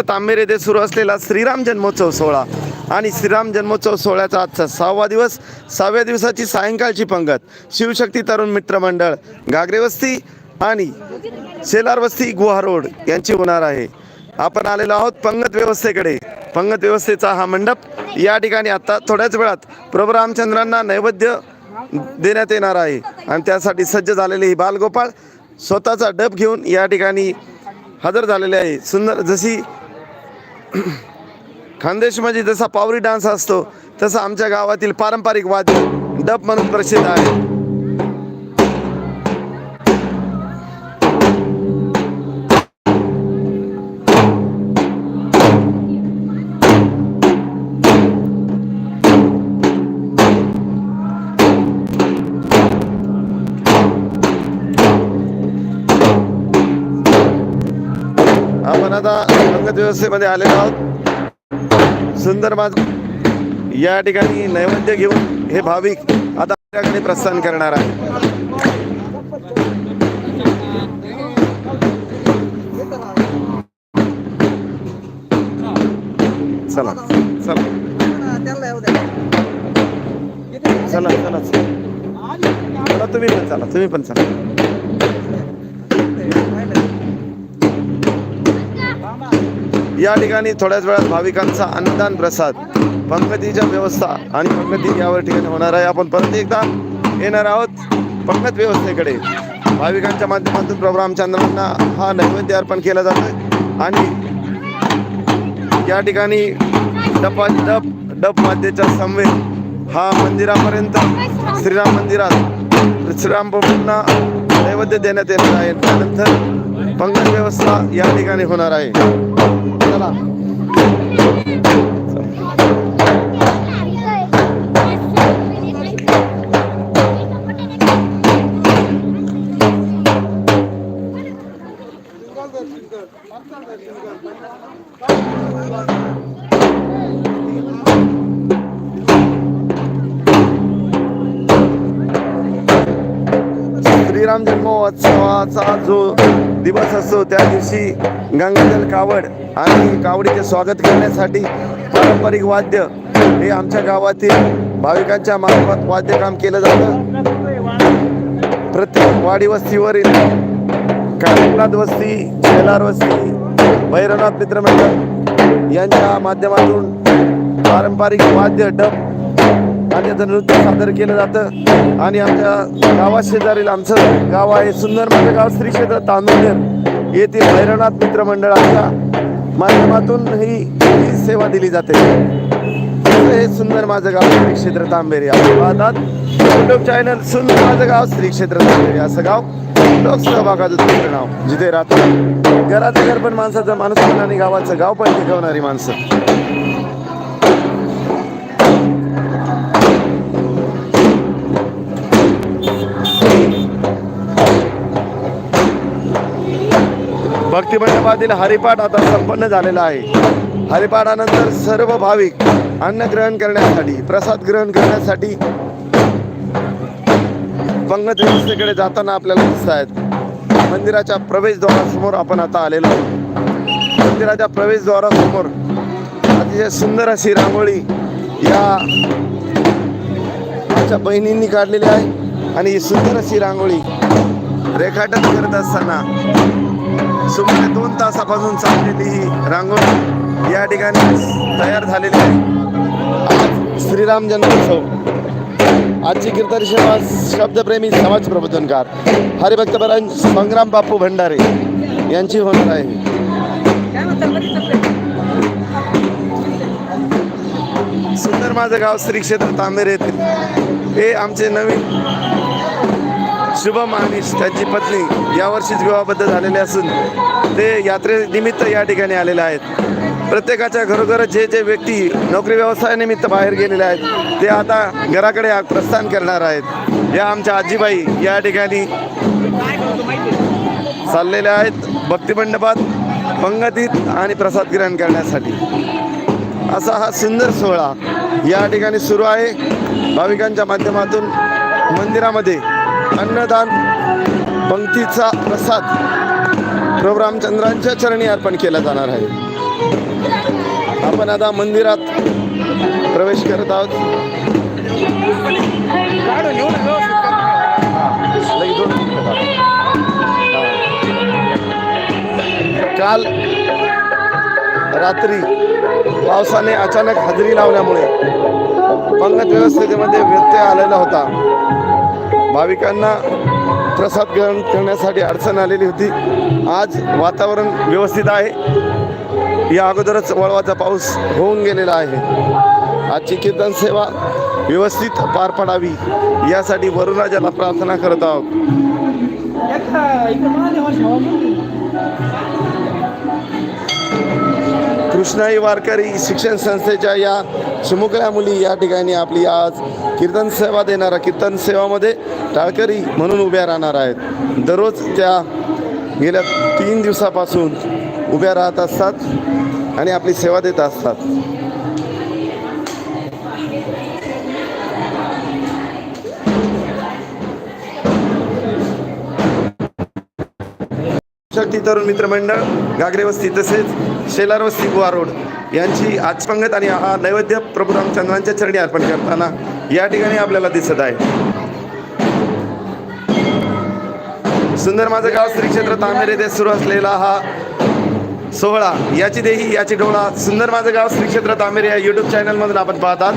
तांबेर येथे सुरू असलेला श्रीराम जन्मोत्सव सोहळा आणि श्रीराम जन्मोत्सव सोहळ्याचा आजचा सहावा दिवस सहाव्या दिवसाची सायंकाळची पंगत. शिवशक्ती तरुण मित्र मंडळ आणि शेलारवस्ती गुहा रोड यांची होणार आहे. आपण आलेलो आहोत पंगत व्यवस्थेकडे. पंगत व्यवस्थेचा हा मंडप या ठिकाणी आता थोड्याच वेळात प्रभू रामचंद्रांना नैवेद्य देण्यात येणार आहे. आणि त्यासाठी सज्ज झालेले ही बालगोपाळ स्वतःचा डब घेऊन या ठिकाणी हजर झालेले आहे. सुंदर जशी खानदेशमध्ये जसा पावरी डान्स असतो तसा आमच्या गावातील पारंपरिक वाद्य डब म्हणून प्रसिद्ध आहे. आपण आता पंगत व्यवस्थेमध्ये आलेलो आहोत. सुंदर माझ या ठिकाणी नैवेद्य घेऊन हे भाविक आता आपल्याकडे प्रस्थान करणार आहे चला. चला चला चला. चला तुम्ही पण चला तुम्ही पण चला. या ठिकाणी थोड्याच वेळात भाविकांचा अन्नदान प्रसाद पंगतीच्या व्यवस्था आणि पंगती यावर ठिकाणी होणार आहे. आपण परत एकदा येणार आहोत पंगत व्यवस्थेकडे. भाविकांच्या माध्यमातून प्रभू रामचंद्रांना हा नैवेद्य अर्पण केला जातो आणि या ठिकाणी डपा डप डप मातेच्या समवेत हा मंदिरापर्यंत श्रीराम मंदिरात श्रीराम प्रभूंना नैवेद्य देण्यात येणार आहे. त्यानंतर पंगत व्यवस्था या ठिकाणी होणार आहे. चला. श्रीराम जन्मोत्सवाचा जो दिवस असतो त्या दिवशी गंगाजल कावड आणि कावडीचे स्वागत करण्यासाठी पारंपरिक वाद्य हे आमच्या गावातील भाविकांच्या मार्फत वाद्यकाम केलं जातं. प्रत्येक वाडी वस्तीवरील कालिंगनाथ वस्ती शेलार वस्ती भैरवनाथ मित्रमंडळ यांच्या माध्यमातून पारंपरिक वाद्य डब आणि त्याचं नृत्य सादर केलं जातं. आणि आमच्या गावा शेजारील आमचं गाव आहे सुंदर माझं गाव श्री क्षेत्र तांदूळनेर येथील भैरवनाथ मित्र मंडळाच्या माध्यमातून ही सेवा दिली जाते. हे सुंदर माझं गाव श्री क्षेत्र तांबेरी आपण पाहतात युट्यूब चॅनल सुंदर माझं गाव श्री क्षेत्र तांबेरी असं गाव. लोकसहभागाचं दुसरं नाव. जिथे राहतात घराचं घर पण माणसाचं माणूस पण आणि गावाचं गाव पण टिकवणारी माणसं. भक्तिमंडपातील हरिपाठ आता संपन्न झालेला आहे. हरिपाठानंतर सर्व भाविक अन्न ग्रहण करण्यासाठी प्रसाद ग्रहण करण्यासाठी पंगत व्यवस्थेकडे जाताना आपल्याला दिसत आहेत. मंदिराच्या प्रवेशद्वारासमोर आपण आता आलेलो आहोत. मंदिराच्या प्रवेशद्वारासमोर अतिशय सुंदर अशी रांगोळी या आमच्या बहिणींनी काढलेली आहे आणि ही सुंदर अशी रांगोळी रेखाटन करत असताना सुमारे दोन तासापासून चाललेली ही रांगोळी या ठिकाणी तयार झालेली आहे. श्रीराम जन्मोत्सव. आजची कीर्तन सेवा शब्दप्रेमी समाज प्रबोधनकार हरिभक्तपरायण संग्राम बापू भंडारे यांची होणार आहे. सुंदर माझं गाव श्री क्षेत्र तांबेर येथील. हे आमचे नवीन शुभम आणि त्यांची पत्नी यावर्षीच विवाहबद्ध झालेले असून ते यात्रेनिमित्त या ठिकाणी आलेले आहेत. प्रत्येकाच्या घरोघर जे जे व्यक्ती नोकरी व्यवसायानिमित्त बाहेर गेलेले आहेत ते आता घराकडे प्रस्थान करणार आहेत. या आमच्या आजीबाई या ठिकाणी चाललेल्या आहेत भक्तिमंडपात पंगतीत आणि प्रसाद ग्रहण करण्यासाठी. असा हा सुंदर सोहळा या ठिकाणी सुरू आहे. भाविकांच्या माध्यमातून मंदिरामध्ये अन्नदान पंक्तीचा प्रसाद प्रभू रामचंद्रांच्या चरणी अर्पण केला जाणार आहे. आपण आता मंदिरात प्रवेश करत आहोत. काल रात्री पावसाने अचानक हजेरी लावल्यामुळे पंगत व्यवस्थेमध्ये व्यत्यय आलेला होता. भाविकांना प्रसाद ग्रहण करण्यासाठी अडचण आलेली होती. आज वातावरण व्यवस्थित आहे. या अगोदरच वळवाचा पाऊस होऊन गेलेला आहे. आजची कीर्तन सेवा व्यवस्थित पार पडावी यासाठी वरुणाजाला प्रार्थना करत आहोत. कृष्णाई वारकरी शिक्षण संस्थेच्या या चिमुकल्या मुली या ठिकाणी आपली आज कीर्तन सेवा देणारा. कीर्तन सेवामध्ये टाळकरी म्हणून उभ्या राहणार आहेत. दररोज त्या गेल्या तीन दिवसापासून उभ्या राहत असतात आणि आपली सेवा देत असतात. शक्ती तरुण मित्रमंडळ गागरे वस्ती तसेच शेलार वस्ती गोवा रोड यांची आज पंगत आणि हा नैवेद्य प्रभू रामचंद्रांच्या चरणी अर्पण करताना या ठिकाणी आपल्याला दिसत आहे. सुंदर माझं गाव श्री क्षेत्र तांबेरे येथे सुरू असलेला हा सोहळा याची देही याची डोळा सुंदर माझं गाव श्री क्षेत्र तांबेरे या युट्यूब चॅनलमधून आपण पाहतात.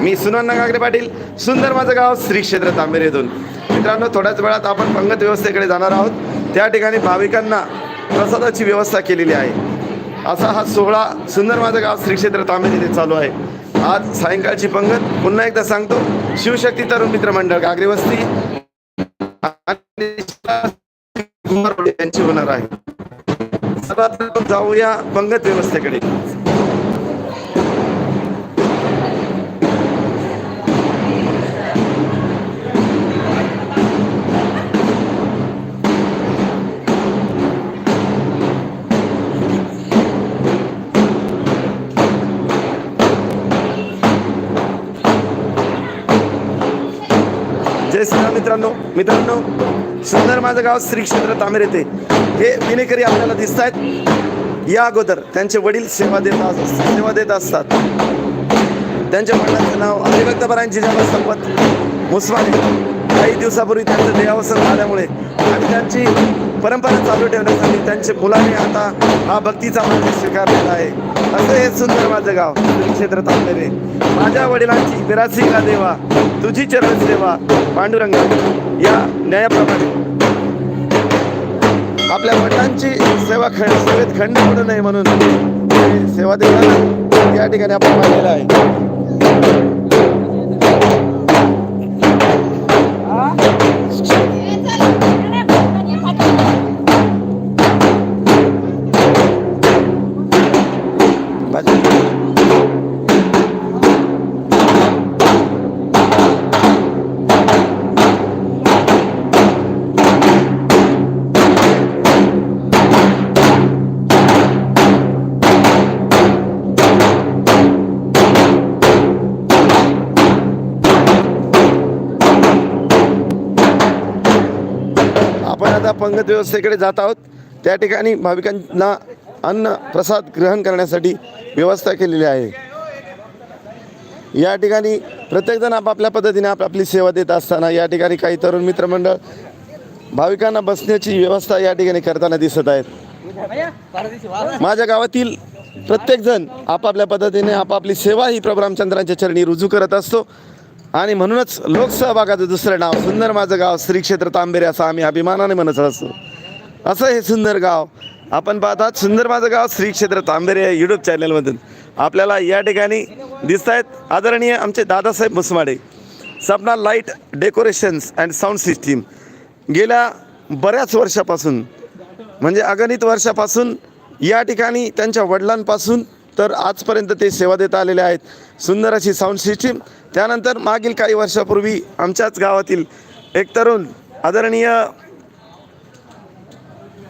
मी सुनन्ना गागरे पाटील सुंदर माझं गाव श्री क्षेत्र तांबेरेतून मित्रांनो थोड्याच वेळात आपण पंगत व्यवस्थेकडे जाणार आहोत. त्या ठिकाणी भाविकांना प्रसादाची व्यवस्था केलेली आहे. असा हा सोहळा सुंदर माझं गाव श्री क्षेत्र तांबे येथे चालू आहे. आज सायंकाळची पंगत पुन्हा एकदा सांगतो शिवशक्ती तरुण मित्र मंडळ गागरेवस्ती आणि यांची होणार आहे. जाऊया पंगत व्यवस्थेकडे. मित्रांनो मित्रांनो सुंदर माझं गाव श्री क्षेत्र तामेर येथे हे विनेकरी आपल्याला दिसत आहेत या अगोदर त्यांचे वडील सेवा देत सेवा देत असतात. त्यांच्या वडिलांचं नाव अभिभक्तपरायण जिजाबा संपत मुसवाने काही दिवसापूर्वी त्यांचं देहावसन झाल्यामुळे आणि त्यांची परंपरा चालू ठेवण्यासाठी त्यांचे मुलाने आता हा भक्तीचा मार्ग स्वीकारलेला आहे. असं हे सुंदर माझं गाव श्री क्षेत्र तांबेरे माझ्या वडिलांची विरासी का देवा तुझी चरण सेवा पांडुरंगा या न्यायाप्रमाणे. आपल्या वडिलांची सेवा खंड सेवेत खंड पडू नये म्हणून सेवा देताना या ठिकाणी आपण मानलेला आहे. आपण पंगत व्यवस्थेकडे जात आहोत. त्या ठिकाणी भाविकांना अन्न प्रसाद ग्रहण करण्यासाठी व्यवस्था केलेली आहे. या ठिकाणी प्रत्येकजण आपापल्या पद्धतीने आपापली सेवा देत असताना या ठिकाणी काही तरुण मित्रमंडळ भाविकांना बसण्याची व्यवस्था या ठिकाणी करताना दिसत आहेत. माझ्या गावातील प्रत्येकजण आपापल्या पद्धतीने आपापली सेवा ही प्रभू रामचंद्रांच्या चरणी रुजू करत असतो. आणि म्हणूनच लोकसहभागाचं दुसरं नाव सुंदर माझं गाव श्री क्षेत्र तांबेरे असं आम्ही अभिमानाने म्हणत असतो. असं हे सुंदर गाव आपण पाहतात सुंदर माझं गाव श्री क्षेत्र तांबेरे या यूट्यूब चॅनलमधून आपल्याला या ठिकाणी दिसत आहेत आदरणीय आमचे Dadasaheb Musmade. Sapna light decorations and sound system गेल्या बऱ्याच वर्षापासून म्हणजे अगणित वर्षापासून या ठिकाणी त्यांच्या वडिलांपासून तर आजपर्यंत ते सेवा देत आलेले आहेत. सुंदर अशी साऊंड सिस्टीम त्यानंतर मागील काही वर्षापूर्वी आमच्याच गावातील एक तरुण आदरणीय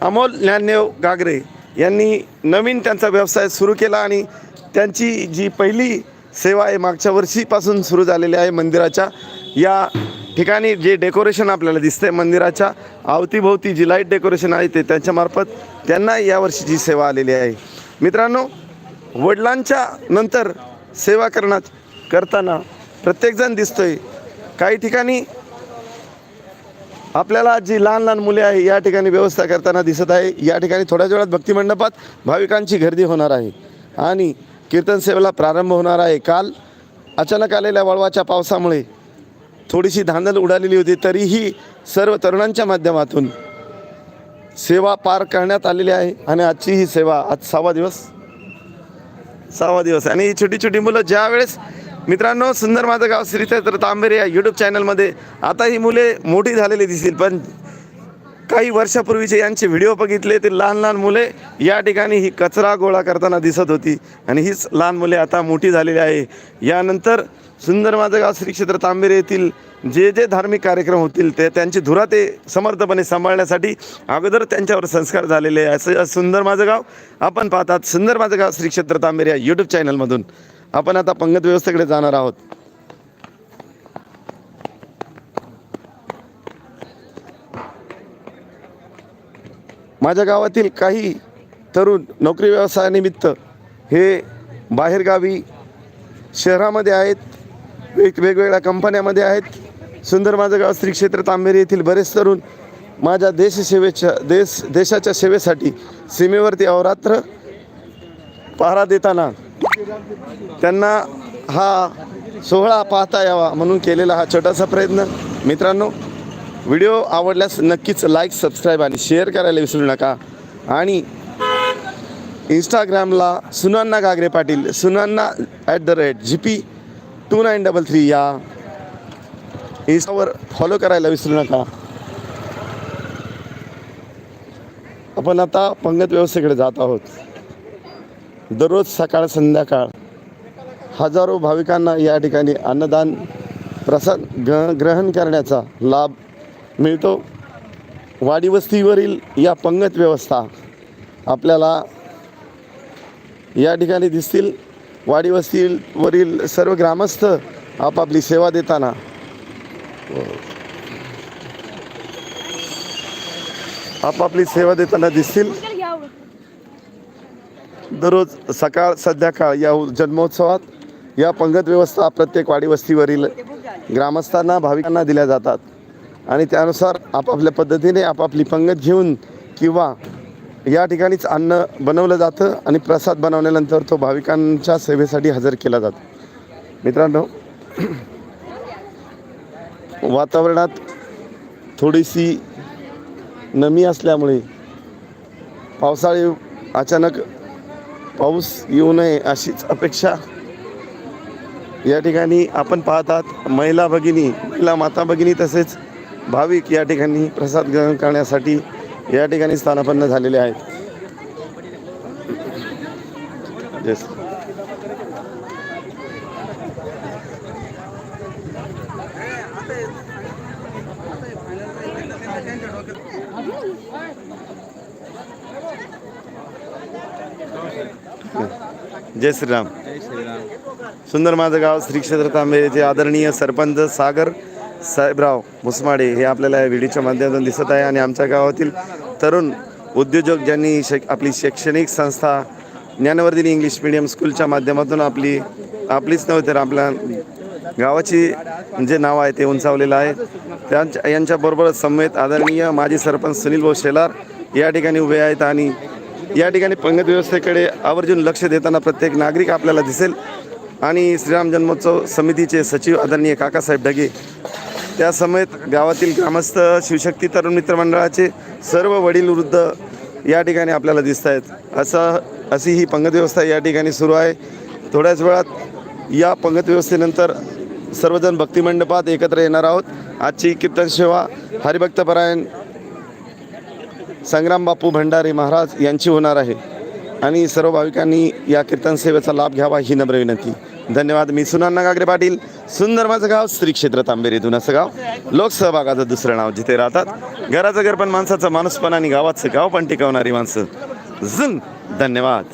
अमोल ज्ञानदेव गागरे यांनी नवीन त्यांचा व्यवसाय सुरू केला आणि त्यांची जी पहिली सेवा आहे मागच्या वर्षीपासून सुरू झालेली आहे मंदिराच्या. या ठिकाणी जे डेकोरेशन आपल्याला दिसतंय मंदिराच्या अवतीभोवती जी लाइट डेकोरेशन आहे ते त्यांच्यामार्फत त्यांना या वर्षीची सेवा आलेली आहे. मित्रांनो वडिलांच्या नंतर सेवा करण्यात करताना प्रत्येकजण दिसतोय. काही ठिकाणी आपल्याला जी लहान लहान मुले आहे या ठिकाणी व्यवस्था करताना दिसत आहे. या ठिकाणी थोड्याच वेळात भक्तिमंडपात भाविकांची गर्दी होणार आहे. आणि कीर्तन सेवेला प्रारंभ होणार आहे. काल अचानक आलेल्या वळवाच्या पावसामुळे थोडीशी धांदल उडालेली होती. तरीही सर्व तरुणांच्या माध्यमातून सेवा पार करण्यात आलेली आहे. आणि आजची ही सेवा आज सहावा दिवस सहावा दिवस आणि ही छोटी छोटी मुलं ज्या वेळेस मित्रांनो सुंदर माझं गाव श्रीक्षेत्र तांबेरे या यूट्यूब चॅनलमध्ये आता ही मुले मोठी झालेली दिसतील. पण काही वर्षापूर्वीचे यांचे व्हिडिओ बघितले ते लहान लहान मुले या ठिकाणी ही कचरा गोळा करताना दिसत होती. आणि हीच लहान मुले आता मोठी झालेली आहे. यानंतर सुंदर माझं गाव श्री क्षेत्र तांबेरे येथील जे जे धार्मिक कार्यक्रम होतील ते त्यांची धुरा ते समर्थपणे सांभाळण्यासाठी अगोदर त्यांच्यावर संस्कार झालेले आहे. असं सुंदर माझं गाव. आपण पाहतात सुंदर माझं गाव श्री क्षेत्र तांबेरे या यूट्यूब चॅनलमधून आपण आता पंगत व्यवस्थेकडे जाणार आहोत. माझ्या गावातील काही तरुण नोकरी व्यवसायानिमित्त हे बाहेरगावी शहरामध्ये आहेत. वेगवेगळ्या कंपन्यामध्ये आहेत. सुंदर माझं गाव श्री क्षेत्र तांबेरी येथील बरेच तरुण माझ्या देशसेवेच्या देश देशाच्या सेवेसाठी सीमेवरती अवरात्र पहारा देताना त्यांना हा सोहळा पाहता यावा म्हणून केलेला हा छोटासा प्रयत्न. मित्रांनो व्हिडिओ आवडल्यास नक्कीच लाईक सबस्क्राईब आणि शेअर करायला विसरू नका. आणि इंस्टाग्रामला Sunanna Gagare Patil Sunanna at the rate G P two nine double three या इंस्टावर फॉलो करायला विसरू नका. आपण आता पंगत व्यवस्थेकडे जात आहोत. दररोज सकाळ संध्याकाळ हजारो भाविकांना या ठिकाणी अन्नदान प्रसाद ग ग्रहण करण्याचा लाभ मिळतो. वाडीवस्तीवरील या पंगत व्यवस्था आपल्याला या ठिकाणी दिसतील. वाडीवस्तीवरील सर्व ग्रामस्थ आपापली सेवा देताना आपापली सेवा देताना दिसतील. दररोज सकाळ संध्याकाळ या जन्मोत्सवात या पंगत व्यवस्था प्रत्येक वाडीवस्तीवरील ग्रामस्थांना भाविकांना दिल्या जातात. आणि त्यानुसार आपापल्या पद्धतीने आपापली पंगत घेऊन किंवा या ठिकाणीच अन्न बनवलं जातं आणि प्रसाद बनवल्यानंतर तो भाविकांच्या सेवेसाठी हजर केला जातो. मित्रांनो वातावरणात थोडीशी नमी असल्यामुळे पावसाळी अचानक पाऊस येऊ नये अशीच अपेक्षा या ठिकाणी आपण पाहतात. महिला भगिनी महिला माता भगिनी तसेच भाविक या ठिकाणी प्रसाद ग्रहण करण्यासाठी या ठिकाणी स्थानापन्न झालेले आहेत. जय श्रीराम. सुंदर माझं गाव श्री क्षेत्र तांबेचे आदरणीय सरपंच सागर साहेबराव मुसमाडे हे आपल्याला या व्हिडिओच्या माध्यमातून दिसत आहे आणि आमच्या गावातील तरुण उद्योजक ज्यांनी शैक आपली शैक्षणिक संस्था ज्ञानवर्धिनी इंग्लिश मिडियम स्कूलच्या माध्यमातून आपली आपलीच नव्हे तर आपल्या गावाची जे नाव आहे ते उंचावलेलं आहे. त्यांच्या यांच्याबरोबर समेत आदरणीय माजी सरपंच सुनील भाऊ शेलार या ठिकाणी उभे आहेत आणि या ठिकाणी पंगत व्यवस्थेकडे आवर्जून लक्ष देताना प्रत्येक नागरिक आपल्याला दिसेल. आणि श्रीराम जन्मोत्सव समितीचे सचिव आदरणीय काकासाहेब ढगे. त्या समेत गावातील ग्रामस्थ शिवशक्ती तरुण मित्र मंडळाचे सर्व वडील वृद्ध या ठिकाणी आपल्याला दिसत आहेत. असं अशी ही पंगत व्यवस्था या ठिकाणी सुरू आहे. थोड्याच वेळात या पंगत व्यवस्थेनंतर सर्वजण भक्तिमंडपात एकत्र येणार आहोत. आजची कीर्तन सेवा हरिभक्तपरायण संग्राम बापू भंडारे महाराज यांची होणार आहे. आणि सर्व भाविकांनी या कीर्तन सेवेचा लाभ घ्यावा ही नम्र विनंती. धन्यवाद. मी सुनान्ना गागरे पाटील. सुंदर माझं गाव श्री क्षेत्र तांबेरीतून असं गाव. लोकसहभागाचं दुसरं नाव जिथे राहतात. घराचं घर पण माणसाचं माणूस पण आणि गावाचं गाव पण टिकवणारी माणसं. झुंग धन्यवाद.